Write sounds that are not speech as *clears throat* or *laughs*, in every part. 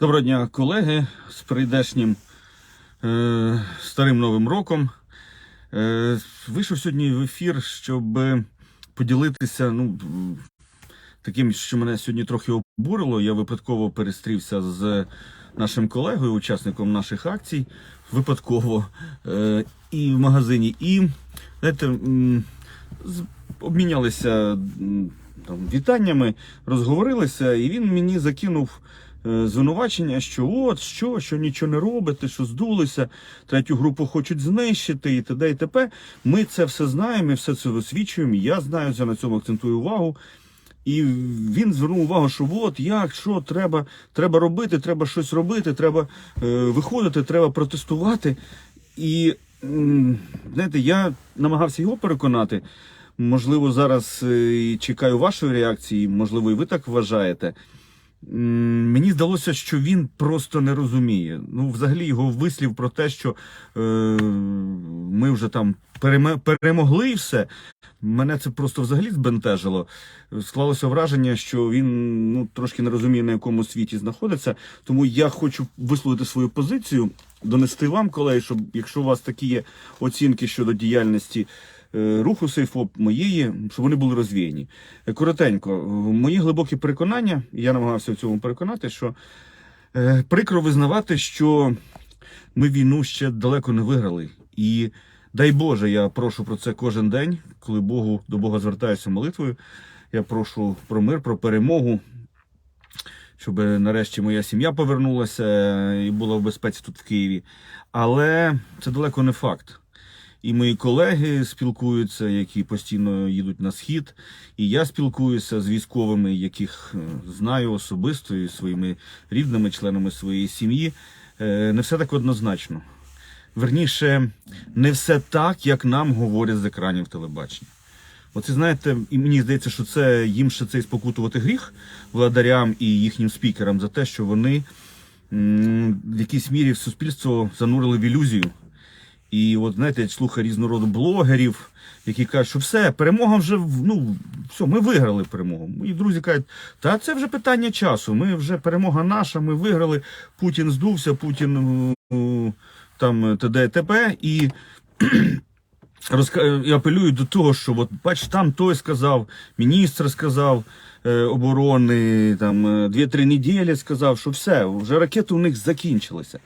Доброго дня, колеги, з прийдешнім е, старим новим роком. Е, вийшов сьогодні в ефір, щоб поділитися ну, таким, що мене сьогодні трохи обурило. Я випадково перестрівся з нашим колегою, учасником наших акцій, випадково е, і в магазині. І знаєте, обмінялися там, вітаннями, розговорилися, і він мені закинув звинувачення, що от що, що нічого не робите, що здулися, третю групу хочуть знищити і т.д. і т.п. Ми це все знаємо, і все це висвічуємо. Я знаю, я на цьому акцентую увагу. І він звернув увагу, що от як, що треба, треба робити, треба щось робити, треба е, виходити, треба протестувати. І знаєте, я намагався його переконати. Можливо, зараз е, чекаю вашої реакції, можливо, і ви так вважаєте. Мені здалося, що він просто не розуміє. Ну, взагалі, його вислів про те, що е, ми вже там перемогли і все. Мене це просто взагалі збентежило. Склалося враження, що він ну, трошки не розуміє, на якому світі знаходиться. Тому я хочу висловити свою позицію, донести вам, колеги, щоб якщо у вас такі є оцінки щодо діяльності руху Сейфоп, моєї, щоб вони були розвіяні. Е, Коротенько, е, мої глибокі переконання, я намагався в цьому переконати, що е, прикро визнавати, що ми війну ще далеко не виграли. І дай Боже, я прошу про це кожен день, коли Богу до Бога звертаюся молитвою. Я прошу про мир, про перемогу, щоб нарешті моя сім'я повернулася і була в безпеці тут в Києві. Але це далеко не факт. І мої колеги спілкуються, які постійно їдуть на схід. І я спілкуюся з військовими, яких е, знаю особисто і своїми рідними, членами своєї сім'ї. Е, Не все так однозначно. Верніше, не все так, як нам говорять з екранів телебачення. Оце знаєте, і мені здається, що це їм ще цей спокутувати гріх владарям і їхнім спікерам за те, що вони в якійсь мірі в суспільство занурили в ілюзію. І от знаєте, я слухаю різного роду блогерів, які кажуть, що все, перемога вже ну все, ми виграли перемогу. Мої друзі кажуть, та це вже питання часу. Ми вже перемога наша, ми виграли. Путін здувся, Путін е, там т.д. т.п. І *clears throat* і апелюють до того, що от бач, там той сказав, міністр сказав е, оборони, там е, дві-три неділі сказав, що все, вже ракети у них закінчилися.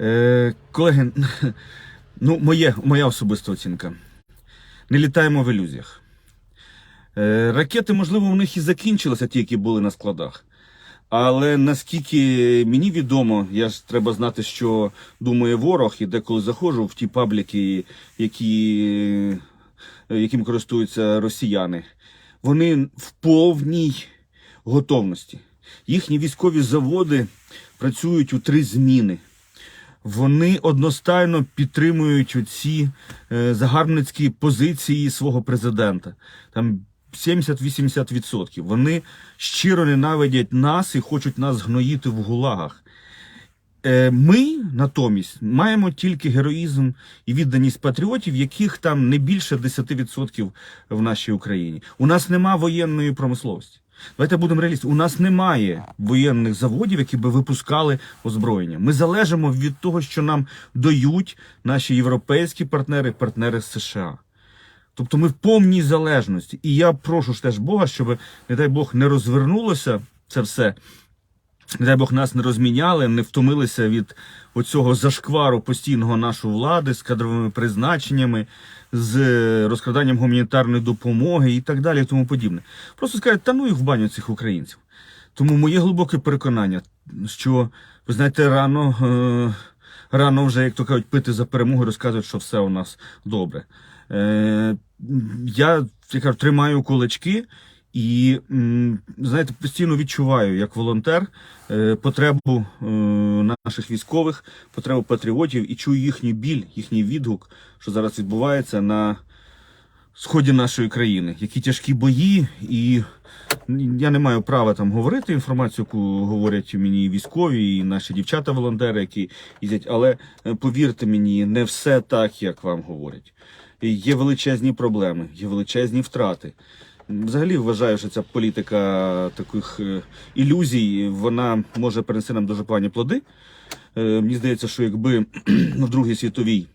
Е, колеги, *laughs* ну, моє, моя особиста оцінка. Не літаємо в ілюзіях. Е, ракети, можливо, у них і закінчилися, ті, які були на складах. Але наскільки мені відомо, я ж треба знати, що думає ворог, і деколи заходжу в ті пабліки, які, е, яким користуються росіяни, вони в повній готовності. Їхні військові заводи працюють у три зміни. Вони одностайно підтримують оці е, загарбницькі позиції свого президента. Там 70-80%. Вони щиро ненавидять нас і хочуть нас гноїти в гулагах. Е, Ми натомість маємо тільки героїзм і відданість патріотів, яких там не більше 10% в нашій Україні. У нас нема воєнної промисловості. Давайте будемо реалістами. У нас немає воєнних заводів, які би випускали озброєння. Ми залежимо від того, що нам дають наші європейські партнери, партнери з США. Тобто ми в повній залежності. І я прошу ж теж Бога, щоб, не дай Бог, не розвернулося це все. Не дай Бог нас не розміняли, не втомилися від оцього зашквару постійного нашої влади з кадровими призначеннями, з е, розкраданням гуманітарної допомоги і так далі, і тому подібне. Просто скажуть, та ну їх в баню цих українців. Тому моє глибоке переконання, що ви знаєте, рано, е, рано вже, як то кажуть, пити за перемогу, і розказують, що все у нас добре. Е, я, я кажу, тримаю кулачки і, знаєте, постійно відчуваю як волонтер е, потребу е, наших військових, потребу патріотів і чую їхній біль, їхній відгук, що зараз відбувається на сході нашої країни. Які тяжкі бої, і я не маю права там говорити інформацію, яку говорять мені військові і наші дівчата-волонтери, які їздять. Але е, повірте мені, не все так, як вам говорять. Є величезні проблеми, є величезні втрати. Взагалі вважаю, що ця політика таких е, ілюзій вона може принести нам дуже погані плоди. Е, Мені здається, що якби *clears throat* в Другій світовій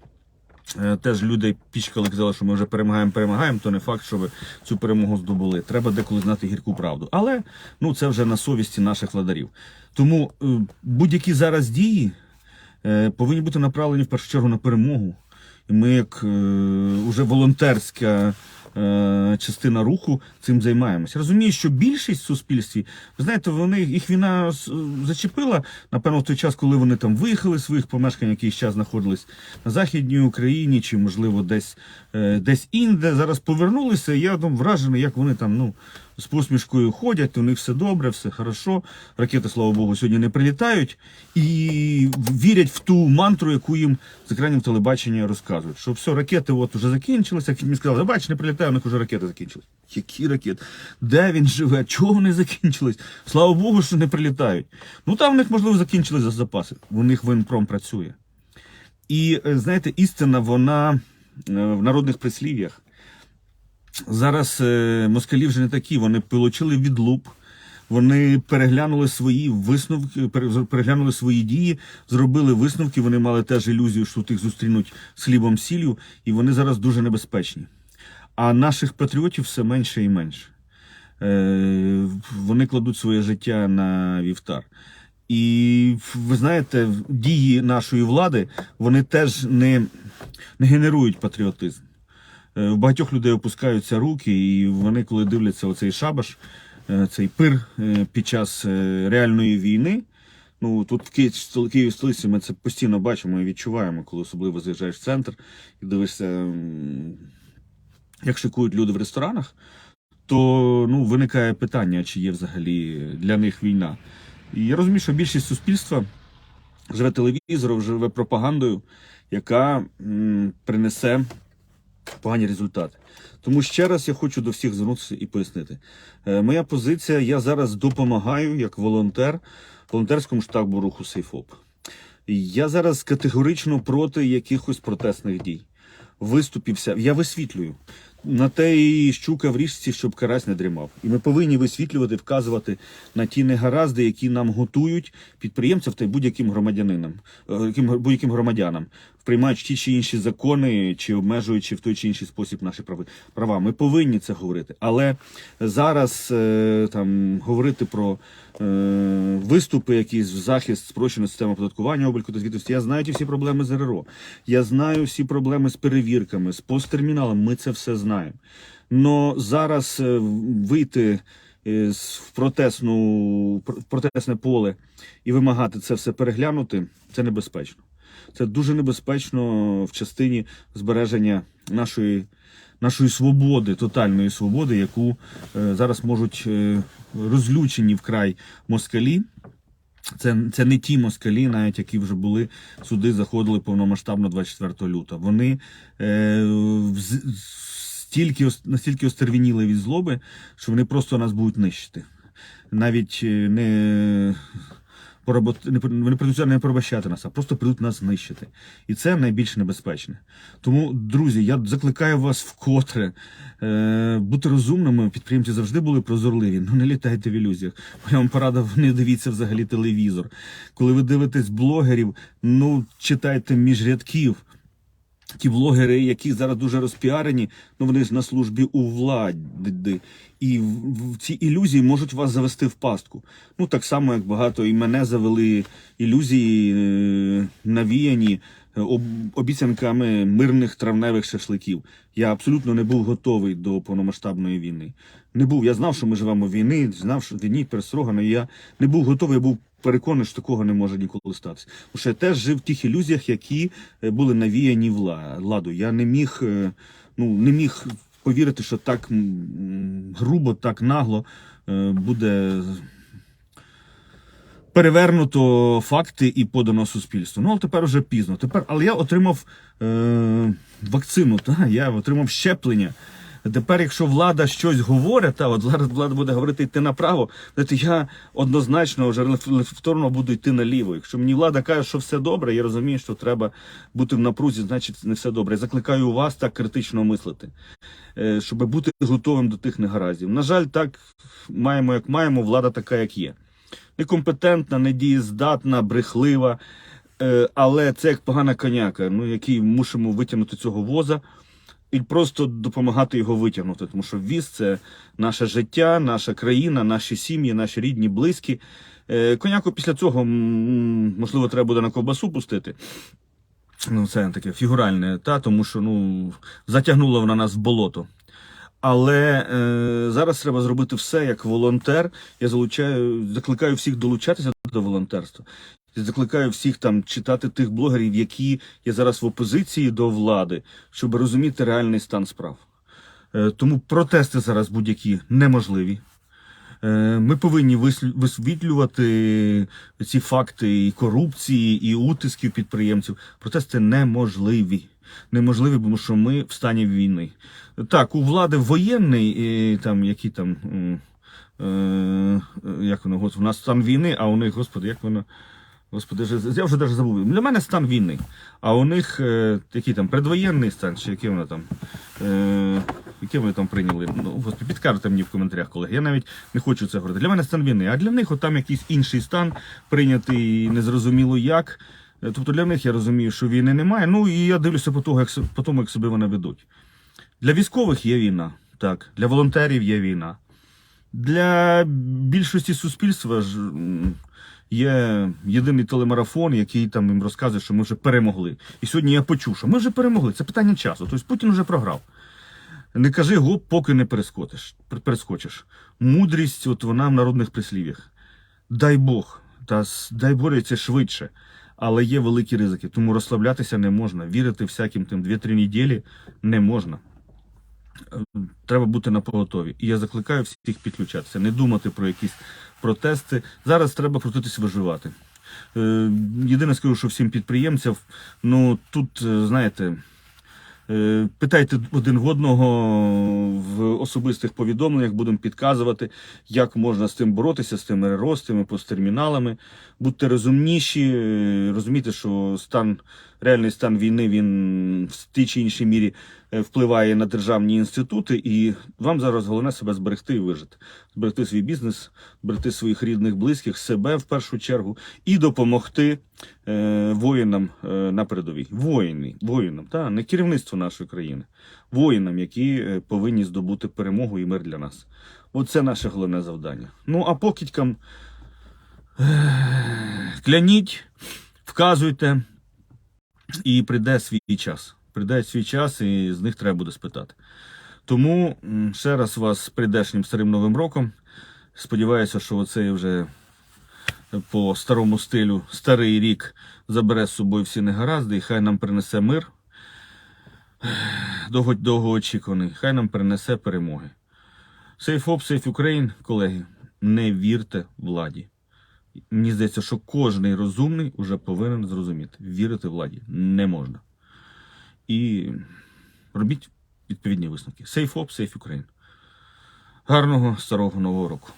е, теж люди пічкали, казали, що ми вже перемагаємо, перемагаємо, то не факт, що ви цю перемогу здобули. Треба деколи знати гірку правду. Але ну це вже на совісті наших владарів. Тому будь-які зараз дії повинні бути направлені в першу чергу на перемогу. І ми, як е, уже волонтерська е, частина руху, цим займаємося. Розумію, що більшість в суспільстві, ви знаєте, вони їх війна зачепила, напевно, в той час, коли вони там виїхали з своїх помешкань, якийсь час знаходились на Західній Україні, чи, можливо, десь, е, десь інде. Зараз повернулися. Я там вражений, як вони там, ну. З посмішкою ходять, у них все добре, все хорошо. Ракети, слава Богу, сьогодні не прилітають і вірять в ту мантру, яку їм з екранів телебачення розказують. Що все, ракети от уже закінчилися. Як мені сказали, бач, не прилітає, у них вже ракети закінчились. Які ракети? Де він живе? Чого вони закінчились? Слава Богу, що не прилітають. Ну там в них, можливо, закінчились за запаси. У них воєнпром працює. І е, знаєте, істина, вона е, в народних прислів'ях. Зараз е, москалі вже не такі, вони получили відлуп, вони переглянули свої висновки, переглянули свої дії, зробили висновки. Вони мали теж ілюзію, що тут їх зустрінуть з хлібом сіллю, і вони зараз дуже небезпечні. А наших патріотів все менше і менше. Е, вони кладуть своє життя на вівтар. І ви знаєте, дії нашої влади вони теж не, не генерують патріотизм. Е, У багатьох людей опускаються руки, і вони, коли дивляться оцей шабаш, е, цей пир е, під час е, реальної війни. Ну тут в Києві, столиці ми це постійно бачимо і відчуваємо, коли особливо заїжджаєш в центр і дивишся, як шикують люди в ресторанах, то ну, виникає питання, чи є взагалі для них війна. І я розумію, що більшість суспільства живе телевізором, живе пропагандою, яка м, принесе погані результати. Тому ще раз я хочу до всіх звернутися і пояснити. Е, моя позиція: я зараз допомагаю як волонтер волонтерському штабу руху Сейфоп. Я зараз категорично проти якихось протестних дій. Виступівся, я висвітлюю. На те і щука в річці, щоб карась не дрімав. І ми повинні висвітлювати, вказувати на ті негаразди, які нам готують підприємців та будь-яким громадянинам, е, яким- будь-яким громадянам, приймаючи ті чи інші закони, чи обмежуючи в той чи інший спосіб наші права. Ми повинні це говорити. Але зараз е, там говорити про е, виступи, якісь в захист спрощеної системи оподаткування, обліку та звітності. Я знаю ті всі проблеми з РРО. Я знаю всі проблеми з перевірками, з посттерміналом. Ми це все знаємо. Но зараз е, вийти е, в протестну в протестне поле і вимагати це все переглянути, це небезпечно. Це дуже небезпечно в частині збереження нашої, нашої свободи, тотальної свободи, яку е, зараз можуть е, розлючені вкрай москалі. Це, це не ті москалі, навіть які вже були сюди, заходили повномасштабно 24 лютого. Вони е, стільки, настільки остервініли від злоби, що вони просто нас будуть нищити. Навіть е, не вони прийдуть не пробачати нас, а просто прийдуть нас знищити. І це найбільш небезпечне. Тому, друзі, я закликаю вас вкотре е, бути розумними. Підприємці завжди були прозорливі. Ну не літайте в ілюзіях. Я вам порадив, не дивіться взагалі телевізор. Коли ви дивитесь блогерів, ну читайте між рядків. Ті блогери, які зараз дуже розпіарені, ну вони ж на службі у влади. І в, ці ілюзії можуть вас завести в пастку. Ну так само, як багато і мене завели ілюзії, е, навіяні е, об, обіцянками мирних травневих шашликів. Я абсолютно не був готовий до повномасштабної війни. Не був. Я знав, що ми живемо в війни, знав, що війні перестрогано. Я не був готовий, я був переконаний, що такого не може ніколи статися. Тому що я теж жив в тих ілюзіях, які е, були навіяні вла- владою. Я не міг, е, ну не міг повірити, що так грубо, так нагло е, буде перевернуто факти і подано суспільству. Ну, але тепер вже пізно. Тепер, але я отримав е, вакцину, та, я отримав щеплення. Тепер, якщо влада щось говорить, та от зараз влада буде говорити йти направо, знаєте, я однозначно вже рефлекторно буду йти наліво. Якщо мені влада каже, що все добре, я розумію, що треба бути в напрузі, значить не все добре. Я закликаю вас так критично мислити, е, щоб бути готовим до тих негараздів. На жаль, так маємо, як маємо, влада така, як є. Некомпетентна, недієздатна, брехлива. Е, Але це як погана коняка, ну який мусимо витягнути цього воза і просто допомагати його витягнути. Тому що віз це наше життя, наша країна, наші сім'ї, наші рідні, близькі. Е, Коняку після цього можливо треба буде на ковбасу пустити. Ну, це таке фігуральне, та тому що ну затягнула вона нас в болото. Але е, зараз треба зробити все як волонтер. Я залучаю, закликаю всіх долучатися до волонтерства. Я закликаю всіх там читати тих блогерів, які є зараз в опозиції до влади, щоб розуміти реальний стан справ. Е, тому протести зараз будь-які неможливі. Е, Ми повинні висвітлювати ці факти і корупції, і утисків підприємців. Протести неможливі. Неможливі, тому що ми в стані війни. Так, у влади воєнний, там, які там. м, Е, як воно, у нас стан війни, а у них, господи, як воно. Господи, я вже навіть забув. Для мене стан війни. А у них е, який там предвоєнний стан, чи який воно там. Е, яке вони там прийняли? Ну, господи, підкажете мені в коментарях, колеги. Я навіть не хочу це говорити. Для мене стан війни, а для них от там якийсь інший стан прийнятий незрозуміло як. Е, Тобто для них я розумію, що війни немає. Ну і я дивлюся по, того, як, по тому, як себе вони ведуть. Для військових є війна, так. Для волонтерів є війна. Для більшості суспільства ж є єдиний телемарафон, який там їм розказує, що ми вже перемогли. І сьогодні я почув, що ми вже перемогли. Це питання часу. Тобто Путін вже програв. Не кажи гоп, поки не перескочиш. перескочиш. Мудрість, от вона в народних прислів'ях. Дай Бог, та дай борються швидше. Але є великі ризики, тому розслаблятися не можна. Вірити всяким тим 2-3 неділі не можна. Е, Треба бути на поготові. І я закликаю всіх підключатися, не думати про якісь протести. Зараз треба крутитись виживати. Е, Єдине скажу, що всім підприємцям, ну тут, е, знаєте, Е, Питайте один в одного в особистих повідомленнях, будемо підказувати, як можна з тим боротися, з тими тими посттерміналами. Будьте розумніші, розумійте, що стан, реальний стан війни він в тій чи іншій мірі впливає на державні інститути, і вам зараз головне себе зберегти і вижити. Зберегти свій бізнес, зберегти своїх рідних, близьких, себе в першу чергу, і допомогти е, воїнам е, на передовій. Воїни, воїнам, та не керівництво нашої країни, воїнам, які е, повинні здобути перемогу і мир для нас. Оце наше головне завдання. Ну а покидькам е, кляніть, вказуйте, і прийде свій час. Прийде свій час, і з них треба буде спитати. Тому ще раз вас з прийдешнім старим новим роком. Сподіваюся, що оцей вже по старому стилю старий рік забере з собою всі негаразди, і хай нам принесе мир. Довго, довгоочікуваний, хай нам принесе перемоги. Safe Up, Safe Ukraine, колеги, не вірте владі. Мені здається, що кожний розумний вже повинен зрозуміти. Вірити владі не можна. І робіть відповідні висновки. Safe Up, Safe Ukraine. Гарного старого нового року.